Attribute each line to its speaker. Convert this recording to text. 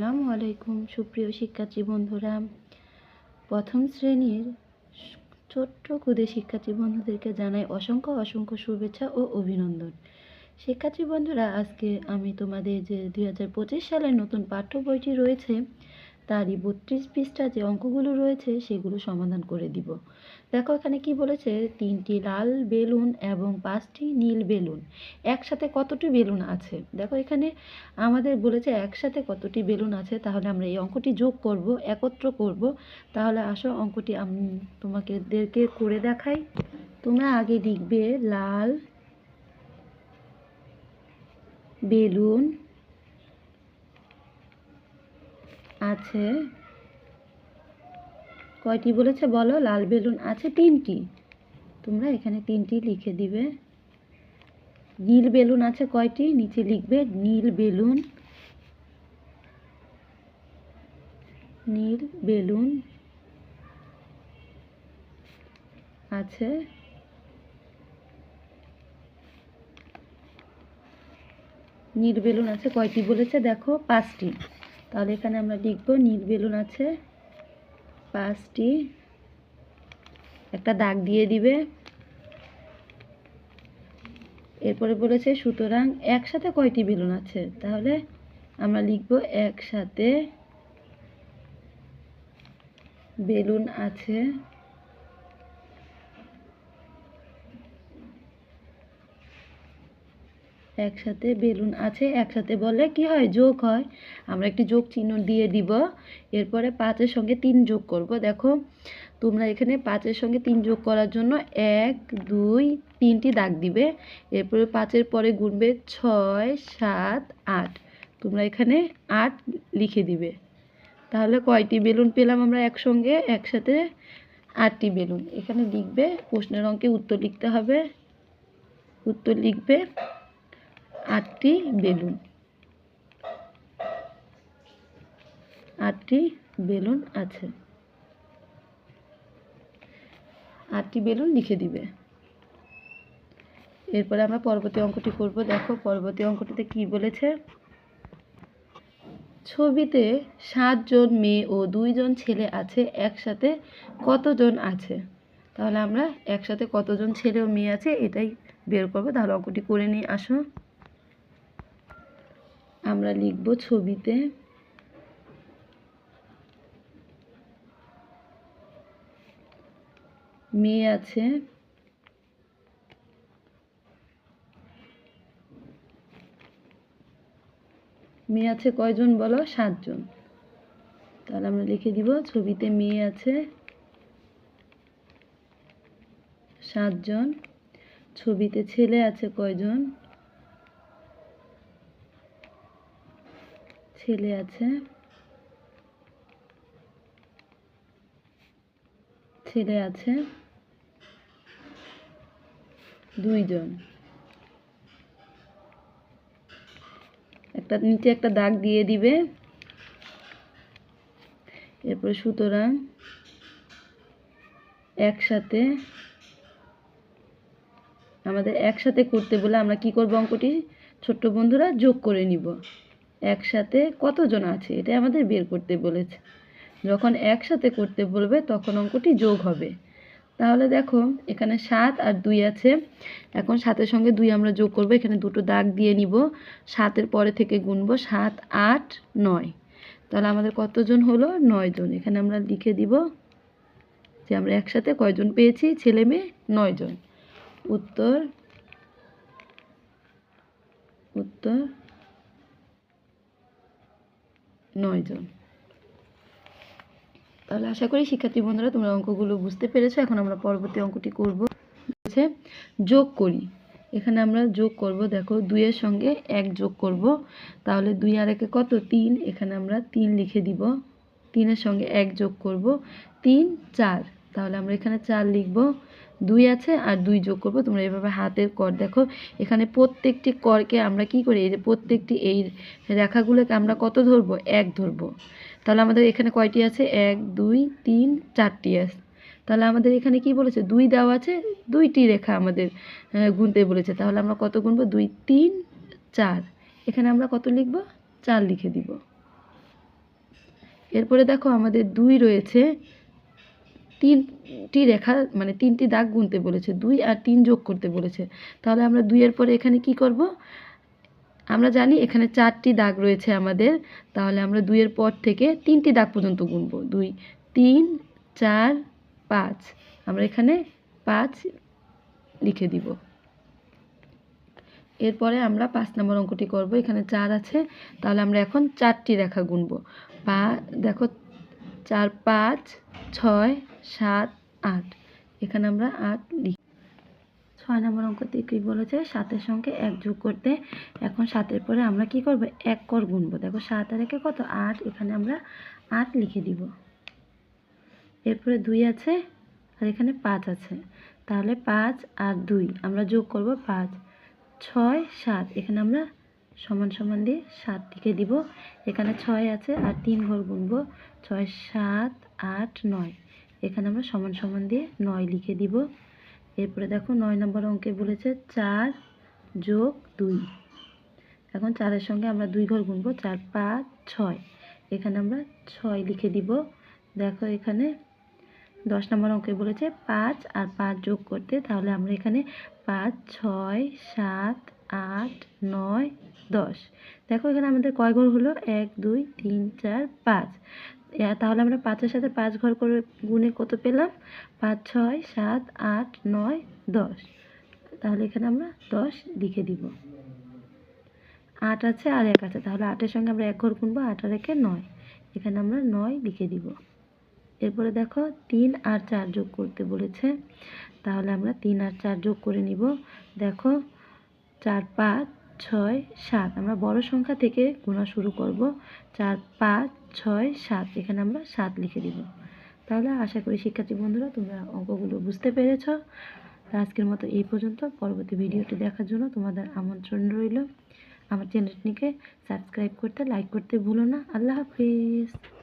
Speaker 1: আসসালামু আলাইকুম, সুপ্রিয় শিক্ষার্থী বন্ধুরা। প্রথম শ্রেণির ছোট্ট কুদে শিক্ষার্থী বন্ধুদেরকে জানাই অসংখ্য অসংখ্য শুভেচ্ছা ও অভিনন্দন। শিক্ষার্থী বন্ধুরা, আজকে আমি তোমাদের যে দুই হাজার পঁচিশ সালের নতুন পাঠ্য বইটি রয়েছে তারই বত্রিশ পৃষ্ঠা যে অঙ্কগুলো রয়েছে সেগুলো সমাধান করে দিব। দেখো এখানে কি বলেছে? তিনটি লাল বেলুন এবং পাঁচটি নীল বেলুন। একসাথে কতটি বেলুন আছে? দেখো এখানে আমাদের বলেছে একসাথে কতটি বেলুন আছে, তাহলে আমরা এই অঙ্কটি যোগ করব, একত্র করব। তাহলে আসো অঙ্কটি আমি, তোমাকেদেরকে করে দেখাই। তোমরা আগে লিখবে লাল বেলুন আছে? কয়টি বলেছে বলো? লাল বেলুন আছে তিনটি। তোমরা এখানে তিনটি লিখে দিবে। নীল বেলুন আছে কয়টি? নিচে লিখবে, নীল বেলুন। নীল বেলুন আছে। নীল বেলুন আছে কয়টি বলেছে? দেখো, পাঁচটি। তাহলে এখানে আমরা লিখব নীল বেলুন আছে। পাঁচটি। একটা দাগ দিয়ে দিবে। এরপরে বলেছে, সুতরাং একসাথে কয়টি বেলুন আছে? তাহলে আমরা লিখব একসাথে বেলুন আছে। একসাথে বেলুন আছে, একসাথে বলে কি হয়? যোগ হয়। আমরা একটি যোগ চিহ্ন দিয়ে দিব। এরপরে পাঁচের সঙ্গে তিন যোগ করব। দেখো, তোমরা এখানে পাঁচের সঙ্গে তিন যোগ করার জন্য এক, দুই, তিনটি দাগ দিবে। এরপরে পাঁচের পরে গুনবে ছয়, সাত, আট। তোমরা এখানে আট লিখে দিবে। তাহলে কয়টি বেলুন পেলাম আমরা একসঙ্গে? একসাথে আটটি বেলুন। এখানে লিখবে, প্রশ্নের অঙ্কে উত্তর লিখতে হবে। উত্তর লিখবে আটটি বেলুন। আটটি বেলুন আছে। আটটি বেলুন লিখে দিবে। এরপরে আমরা পরবর্তী অঙ্কটি করব। দেখো, পরবর্তী অঙ্কটিতে কি বলেছে? ছবিতে সাতজন মেয়ে ও দুইজন ছেলে আছে, একসাথে কতজন আছে? তাহলে আমরা একসাথে কতজন ছেলে ও মেয়ে আছে, এটাই বের করব। তাহলে অঙ্কটি করে নিয়ে আসো। আমরা লিখব ছবিতে। মেয়ে আছে। মেয়ে আছে কয়জন বলো? সাতজন। তাহলে আমরা লিখে দিব ছবিতে মেয়ে আছে সাতজন। ছবিতে ছেলে আছে কয়জন? ছেলে আছে। ছেলে আছে। দুইজন। একটা নিচে একটা দাগ দিয়ে দিবে। এরপরে সুতরাং একসাথে আমাদের একসাথে করতে বলে আমরা কি করব অঙ্কটি? ছোট্ট বন্ধুরা যোগ করে নিব। একসাথে কতজন আছে? এটা আমাদের বের করতে বলেছে। যখন একসাথে করতে বলবে, তখন অঙ্কটি যোগ হবে। তাহলে দেখো, এখানে সাত আর দুই আছে। এখন সাতের সঙ্গে দুই আমরা যোগ করব। এখানে দুটো দাগ দিয়ে নিব। সাতের পরে থেকে গুনবো সাত, আট, নয়। তাহলে আমাদের কতজন হলো? নয় জন এখানে আমরা লিখে দিব যে আমরা একসাথে কয়জন পেয়েছি? ছেলে মেয়ে নয় জন উত্তর উত্তর নয় জন তাহলে আশা করি শিক্ষার্থী বন্ধুরা, তোমরা অঙ্কগুলো বুঝতে পেরেছ। এখন আমরা পরবর্তী অঙ্কটি করব। হচ্ছে যোগ করি। এখানে আমরা যোগ করব, দেখো, দুইয়ের সঙ্গে এক যোগ করব। তাহলে দুই আর একে কত? তিন। এখানে আমরা তিন লিখে দিব। তিনের সঙ্গে এক যোগ করব। তিন, চার। তাহলে আমরা এখানে চার লিখব। দুই আছে আর দুই যোগ করব। তোমরা এভাবে হাতের কর দেখো। এখানে প্রত্যেকটি করকে আমরা কি করি? এই যে প্রত্যেকটি এই রেখাগুলোকে আমরা কত ধরবো? এক ধরবো। তাহলে আমাদের এখানে কয়টি আছে? এক, দুই, তিন, চারটি আছে তাহলে আমাদের এখানে কি বলেছে? দুই দেওয়া আছে, দুইটি রেখা আমাদের গুনতে বলেছে। তাহলে আমরা কত গুনবো? দুই, তিন, চার। এখানে আমরা কত লিখব? চার লিখে দিব। এরপরে দেখো আমাদের দুই রয়েছে। তিনটি রেখা মানে তিনটি দাগ গুনতে বলেছে, দুই আর তিন যোগ করতে বলেছে। তাহলে আমরা দুইয়ের পরে এখানে কি করব? আমরা জানি এখানে চারটি দাগ রয়েছে আমাদের, তাহলে আমরা দুইয়ের পর থেকে তিনটি দাগ পর্যন্ত গুনবো। দুই, তিন, চার, পাঁচ। আমরা এখানে পাঁচ লিখে দিব। এরপরে আমরা পাঁচ নম্বর অঙ্কটি করব। এখানে চার আছে, তাহলে আমরা এখন চারটি রেখা গুনবো। পা, দেখো চার, পাঁচ, ছয়, সাত, আট। এখানে আমরা আট লিখি। ছয় নম্বর অঙ্কতে কী বলেছে? সাতের সঙ্গে এক যোগ করতে এখন সাতের পরে আমরা কি করব? এক কর গুনবো। দেখো সাত আর একে কত? আট। এখানে আমরা আট লিখে দিব। এরপরে দুই আছে আর এখানে পাঁচ আছে। তাহলে পাঁচ আর দুই। আমরা যোগ করব পাঁচ। ছয়, সাত। এখানে আমরা সমান সমান দিয়ে সাত লিখে দিব। এখানে ছয় আছে আর তিন ঘর গুনবো। ছয়, সাত, আট, নয়। এখানে আমরা সমান সমান দিয়ে নয় লিখে দিব। এরপরে দেখো নয় নম্বর অঙ্কে বলেছে চার যোগ দুই। এখন চারের সঙ্গে আমরা দুই ঘর গুনবো, চার, পাঁচ, ছয়। এখানে আমরা ছয় লিখে দিব। দেখো এখানে দশ নম্বর অঙ্কে বলেছে পাঁচ আর পাঁচ যোগ করতে, তাহলে আমরা এখানে পাঁচ, ছয়, সাত আট, নয়, দশ। দেখো এখানে আমাদের কয় ঘর হলো? এক, দুই, তিন, চার, পাঁচ। তাহলে আমরা পাঁচের সাথে পাঁচ ঘর করে গুনে কত পেলাম? পাঁচ, ছয়, সাত, আট, নয়, দশ। তাহলে এখানে আমরা দশ লিখে দিব। আট আছে আর এক আছে। তাহলে আটের সঙ্গে আমরা এক ঘর গুনবো, আট আর একে নয়। এখানে আমরা নয় লিখে দিব। এরপরে দেখো তিন আর চার যোগ করতে বলেছে। তাহলে আমরা তিন আর চার যোগ করে নিব। দেখো চার পাঁচ ছয় সাত। আমরা বড় সংখ্যা থেকে গোনা শুরু করব। চার পাঁচ ছয় সাত। এখানে আমরা সাত লিখে দিব। তাহলে আশা করি শিক্ষার্থী বন্ধুরা, তোমরা অঙ্কগুলো বুঝতে পেরেছ। আজকের মতো এই পর্যন্ত। পরবর্তী ভিডিওটি দেখার জন্য তোমাদের আমন্ত্রণ রইল। আমার চ্যানেলটিকে সাবস্ক্রাইব করতে, লাইক করতে ভুলো না। আল্লাহ হাফিজ।